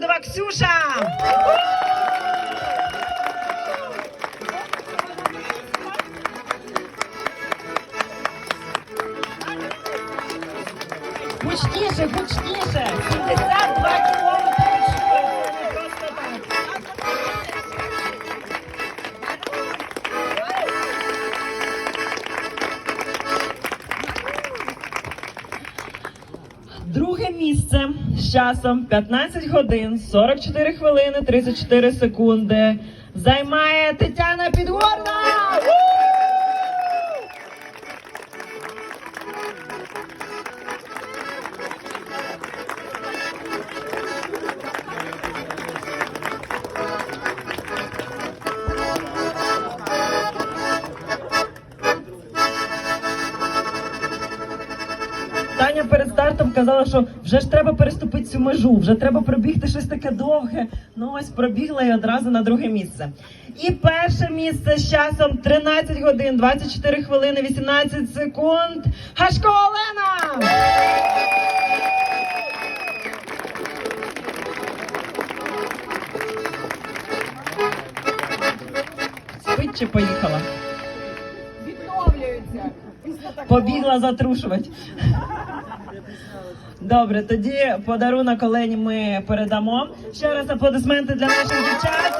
Дова Ксюша. Гучніше, гучніше. 72 кілометри. Друге місце з часом 15 годин 44 хвилини 34 секунди займає Тетяна Підгорна. Таня перед стартом казала, що вже ж треба переступити цю межу, вже треба пробігти щось таке довге. Ну ось пробігла і одразу на друге місце. І перше місце з часом 13 годин, 24 хвилини, 18 секунд. Гашко Олена! Спить чи поїхала? Такого. Побігла затрушувати. Добре, тоді подарунок Олені ми передамо. Ще раз аплодисменти для наших дівчат.